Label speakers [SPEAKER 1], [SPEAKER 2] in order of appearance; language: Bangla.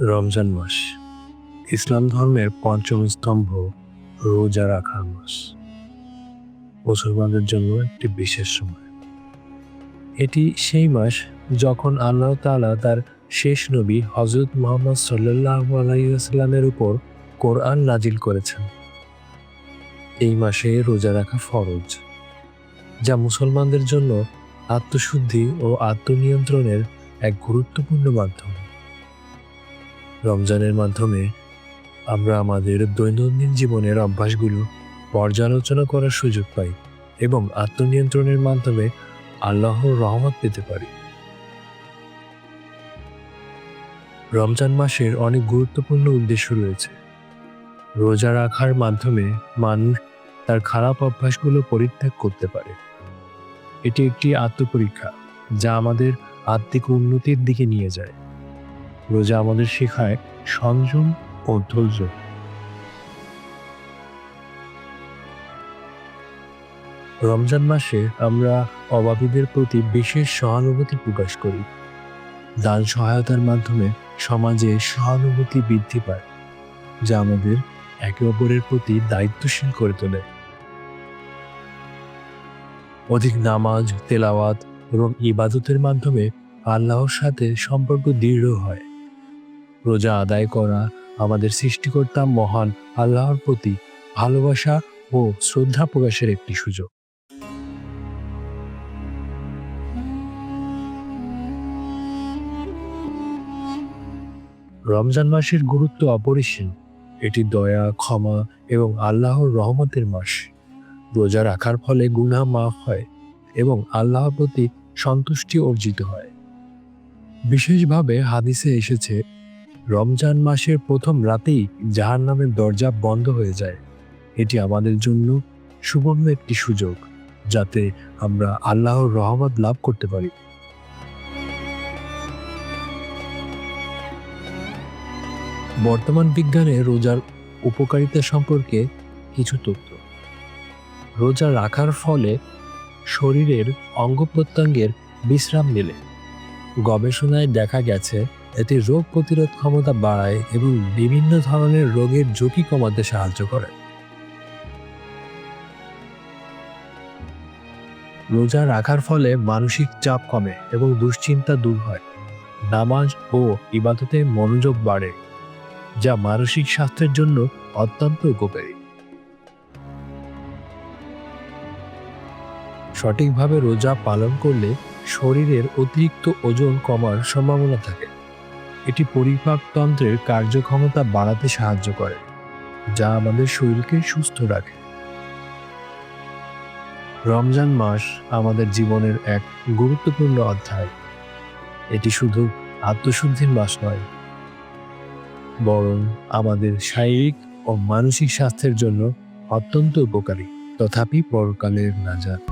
[SPEAKER 1] রমজান মাস। ইসলাম ধর্মের পঞ্চম স্তম্ভ রোজা রাখার মাস। মুসলমানদের জন্য একটি বিশেষ সময়। এটি সেই মাস যখন আল্লাহ তাআলা তার শেষ নবী হজরত মোহাম্মদ সাল্লাহ আলাইসাল্লামের উপর কোরআন নাজিল করেছেন। এই মাসে রোজা রাখা ফরজ, যা মুসলমানদের জন্য আত্মশুদ্ধি ও আত্মনিয়ন্ত্রণের এক গুরুত্বপূর্ণ মাধ্যম। রমজানের মাধ্যমে আমরা আমাদের দৈনন্দিন জীবনের অভ্যাসগুলো পর্যালোচনা করার সুযোগ পাই এবং আত্মনিয়ন্ত্রণের মাধ্যমে আল্লাহর রহমত পেতে পারি। রমজান মাসের অনেক গুরুত্বপূর্ণ উদ্দেশ্য রয়েছে। রোজা রাখার মাধ্যমে মানুষ তার খারাপ অভ্যাসগুলো পরিত্যাগ করতে পারে। এটি একটি আত্মপরীক্ষা যা আমাদের আত্মিক উন্নতির দিকে নিয়ে যায়। রোজা আমাদের শেখায় সংযম ও ধৈর্য। রমজান মাসে আমরা অভাবীদের প্রতি বিশেষ সহানুভূতি প্রকাশ করি। দান সহায়তার মাধ্যমে সমাজে সহানুভূতি বৃদ্ধি পায়, যা আমাদের একে অপরের প্রতি দায়িত্বশীল করে তোলে। অধিক নামাজ, তেলাওয়াত এবং ইবাদতের মাধ্যমে আল্লাহর সাথে সম্পর্ক দৃঢ় হয়। রোজা আদায় করা আমাদের সৃষ্টিকর্তা মহান আল্লাহর প্রতি ভালোবাসা ও শ্রদ্ধা প্রকাশের একটি সুযোগ। রমজান মাসের গুরুত্ব অপরিসীম। এটি দয়া, ক্ষমা এবং আল্লাহর রহমতের মাস। রোজা রাখার ফলে গুনাহ মাফ হয় এবং আল্লাহর প্রতি সন্তুষ্টি অর্জিত হয়। বিশেষভাবে হাদিসে এসেছে রমজান মাসের প্রথম রাতেই জাহান নামের দরজা বন্ধ হয়ে যায়। এটি আমাদের জন্য সুবর্ণ একটি সুযোগ, যাতে আমরা আল্লাহর রহমত লাভ করতে পারি। বর্তমান বিজ্ঞানে রোজার উপকারিতা সম্পর্কে কিছু তথ্য। রোজা রাখার ফলে শরীরের অঙ্গ প্রত্যঙ্গের বিশ্রাম মেলে। গবেষণায় দেখা গেছে এটি রোগ প্রতিরোধ ক্ষমতা বাড়ায় এবং বিভিন্ন ধরনের রোগের ঝুঁকি কমাতে সাহায্য করে। রোজা রাখার ফলে মানসিক চাপ কমে এবং দুশ্চিন্তা দূর হয়। নামাজ ও ইবাদতে মনোযোগ বাড়ে, যা মানসিক স্বাস্থ্যের জন্য অত্যন্ত উপকারী। সঠিকভাবে রোজা পালন করলে শরীরের অতিরিক্ত ওজন কমার সম্ভাবনা থাকে। এটি পরিপাকতন্ত্রের কার্যক্ষমতা বাড়াতে সাহায্য করে, যা আমাদের শরীরকে সুস্থ রাখে। রমজান মাস আমাদের জীবনের এক গুরুত্বপূর্ণ অধ্যায়। এটি শুধু আত্মশুদ্ধির মাস নয়, বরং আমাদের শারীরিক ও মানসিক স্বাস্থ্যের জন্য অত্যন্ত উপকারী, তথাপি পরকালের নাজাত।